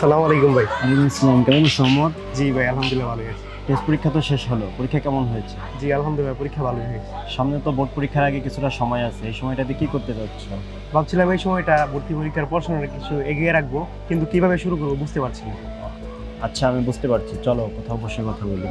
সালাম আলাইকুম ভাই। ওয়ালাইকুম আসসালাম কেমন আছো জি ভাই আলহামদুলিল্লাহ ভালো হয়েছে টেস্ট পরীক্ষা তো শেষ হলো পরীক্ষা কেমন হয়েছে? জি আলহামদুলিল্লাহ পরীক্ষা ভালো হয়েছে। সামনে তো বোর্ড পরীক্ষার আগে কিছুটা সময় আছে এই সময়টাতে কি করতে যাচ্ছ? ভাবছিলাম এই সময়টা ভর্তি পরীক্ষার পড়াশোনাটা কিছু এগিয়ে রাখব কিন্তু কীভাবে শুরু করব বুঝতে পারছি না। আচ্ছা আমি বুঝতে পারছি চলো কোথাও বসে কথা বলি।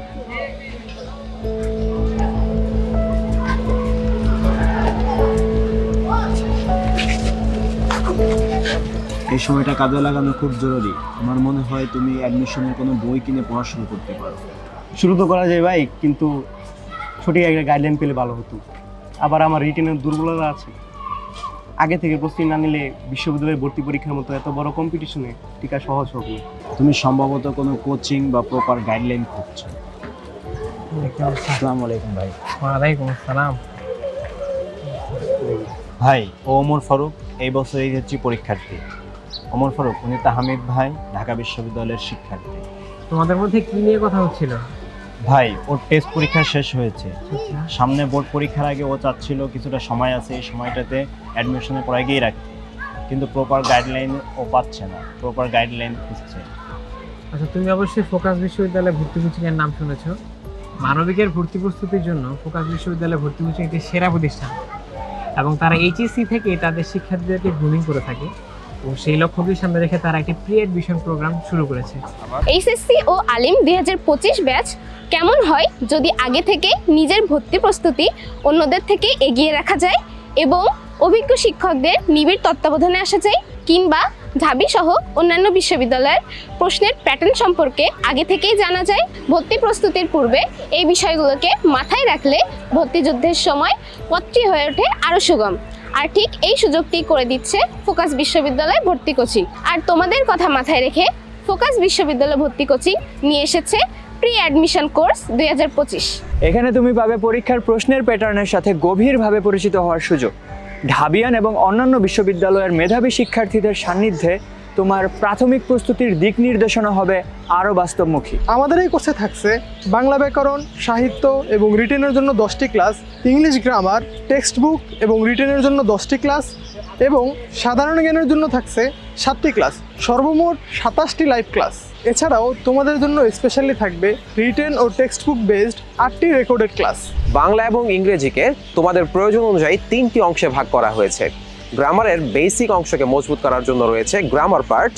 এই সময়টা কাজে লাগানো খুব জরুরি। আমার মনে হয় তুমি অ্যাডমিশনের কোনো বই কিনে পড়া শুরু করতে পারো। শুরু তো করা যায় ভাই কিন্তু সঠিক একটা গাইডলাইন পেলে ভালো হতো। আবার আমার রিটেনের দুর্বলতা আছে। আগে থেকে প্রস্তুতি না নিলে বিশ্ববিদ্যালয়ের ভর্তি পরীক্ষার মতো এত বড় কম্পিটিশনে টিকা সহজ হবে তুমি সম্ভবত কোনো কোচিং বা প্রপার গাইডলাইন খুঁজছো। আসসালামু। আলাইকুম ভাই। ওয়ালাইকুম আসসালাম। ভাই ও ওমর ফারুক এই বছর এইচএসসি পরীক্ষার্থী। ওমর ফারুক উনি তাহমিদ ভাই ঢাকা বিশ্ববিদ্যালয়ের শিক্ষার্থী। তোমাদের মধ্যে কি নিয়ে কথা হচ্ছিল? ভাই ওর টেস্ট পরীক্ষা শেষ হয়েছে। সামনে বোর্ড পরীক্ষার আগে ও চাচ্ছিল কিছুটা সময় আছে এই সময়টাতে অ্যাডমিশনে পড়া গিয়ে রাখতে। কিন্তু প্রপার গাইডলাইন ও পাচ্ছে না প্রপার গাইডলাইন খুঁজছে। আচ্ছা তুমি অবশ্যই ফোকাস বিশ্ববিদ্যালয়ে ভর্তি কোচিং এর নাম শুনেছো। মানবিকের ভর্তি প্রস্তুতির জন্য ফোকাস বিশ্ববিদ্যালয়ে ভর্তি কোচিং একটি সেরা প্রতিষ্ঠান। এবং তারা এইচএসসি থেকে তাদের শিক্ষার্থীদেরকে গ্রুমিং করে থাকে। এবং সেই লক্ষ্যকে সামনে রেখে তারা একটি প্রি অ্যাডমিশন প্রোগ্রাম শুরু করেছে। এইচএসসি ও আলিম দুই হাজার পঁচিশ ব্যাচ কেমন হয় যদি আগে থেকে নিজের ভর্তি প্রস্তুতি অন্যদের থেকে এগিয়ে রাখা যায় এবং অভিজ্ঞ শিক্ষকদের নিবিড় তত্ত্বাবধানে আসা যায় কিংবা ঢাবি সহ অন্যান্য বিশ্ববিদ্যালয়ের প্রশ্নের প্যাটার্ন সম্পর্কে আগে থেকেই জানা যায়, ভর্তি প্রস্তুতির পূর্বে এই বিষয়গুলোকে মাথায় রাখলে ভর্তি যুদ্ধের সময় পথটি হয়ে ওঠে আরও সুগম। আর ঠিক এই সুযোগটি করে দিচ্ছে ফোকাস বিশ্ববিদ্যালয়ে ভর্তি কোচিং। আর তোমাদের কথা মাথায় রেখে ফোকাস বিশ্ববিদ্যালয়ে ভর্তি কোচিং নিয়ে এসেছে প্রি অ্যাডমিশন কোর্স দুই হাজার পঁচিশ। এখানে তুমি পাবে পরীক্ষার প্রশ্নের প্যাটার্নের সাথে গভীরভাবে পরিচিত হওয়ার সুযোগ। ঢাবিয়ান এবং অন্যান্য বিশ্ববিদ্যালয়ের মেধাবী শিক্ষার্থীদের সান্নিধ্যে তোমার প্রাথমিক প্রস্তুতির দিক নির্দেশনা হবে আরও বাস্তবমুখী। আমাদের এই কোর্সে থাকছে বাংলা ব্যাকরণ সাহিত্য এবং রিটেনের জন্য দশটি class English grammar text book এবং রিটেনের জন্য দশটি ক্লাস এবং সাধারণ জ্ঞানের জন্য থাকছে সাতটি ক্লাস সর্বমোট সাতাশটি লাইভ ক্লাস। এছাড়াও তোমাদের জন্য স্পেশালি থাকবে রিটেন ও টেক্সট বুক বেসড আটটি রেকর্ডেড ক্লাস। বাংলা এবং ইংরেজিকে তোমাদের প্রয়োজন অনুযায়ী তিনটি অংশে ভাগ করা হয়েছে। গ্রামারের বেসিক অংশকে মজবুত করার জন্য রয়েছে গ্রামার পার্ট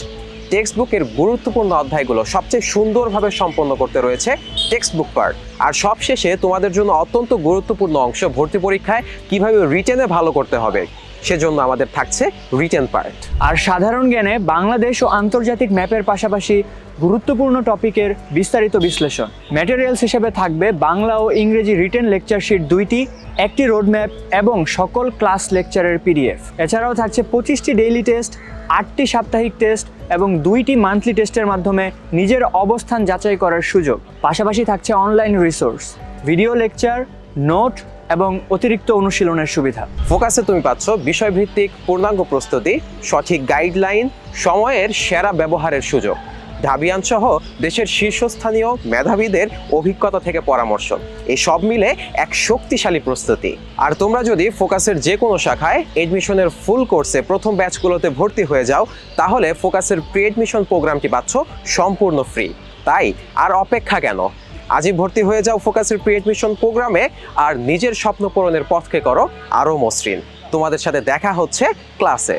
টেক্সট বুকের গুরুত্বপূর্ণ অধ্যায়গুলো সবচেয়ে সুন্দরভাবে সম্পন্ন করতে রয়েছে টেক্সট বুক পার্ট আর সবশেষে তোমাদের জন্য অত্যন্ত গুরুত্বপূর্ণ অংশ ভর্তি পরীক্ষায় কীভাবে রিটেনে ভালো করতে হবে। সেজন্য আমাদের থাকছে রিটেন পার্ট আর সাধারণ জ্ঞানে বাংলাদেশ ও আন্তর্জাতিক ম্যাপের পাশাপাশি গুরুত্বপূর্ণ টপিকের বিস্তারিত বিশ্লেষণ। ম্যাটেরিয়ালস হিসেবে থাকবে বাংলা ও ইংরেজি রিটেন লেকচার শিট দুইটি, একটি রোডম্যাপ এবং সকল ক্লাস লেকচারের পিডিএফ এছাড়াও থাকছে পঁচিশটি ডেইলি টেস্ট আটটি সাপ্তাহিক টেস্ট এবং দুইটি মান্থলি টেস্টের মাধ্যমে নিজের অবস্থান যাচাই করার সুযোগ। পাশাপাশি থাকছে online resource video lecture note এবং অতিরিক্ত অনুশীলনের সুবিধা। ফোকাসে তুমি পাচ্ছ বিষয়ভিত্তিক পূর্ণাঙ্গ প্রস্তুতি, সঠিক গাইডলাইন, সময়ের সেরা ব্যবহারের সুযোগ। ঢাবিয়ান সহ দেশের শীর্ষস্থানীয় মেধাবীদের অভিজ্ঞতা থেকে পরামর্শ। এই সব মিলে এক শক্তিশালী প্রস্তুতি। আর তোমরা যদি ফোকাসের যে কোনো শাখায় এডমিশনের ফুল কোর্সে প্রথম ব্যাচগুলোতে ভর্তি হয়ে যাও, তাহলে ফোকাসের প্রি এডমিশন প্রোগ্রামটি পাচ্ছ সম্পূর্ণ ফ্রি তাই, আর অপেক্ষা কেন? আজই ভর্তি হয়ে যাও ফোকাসের প্রি এডমিশন প্রোগ্রামে আর নিজের স্বপ্ন পূরণের পথকে করো আরও মসৃণ। তোমাদের সাথে দেখা হচ্ছে ক্লাসে।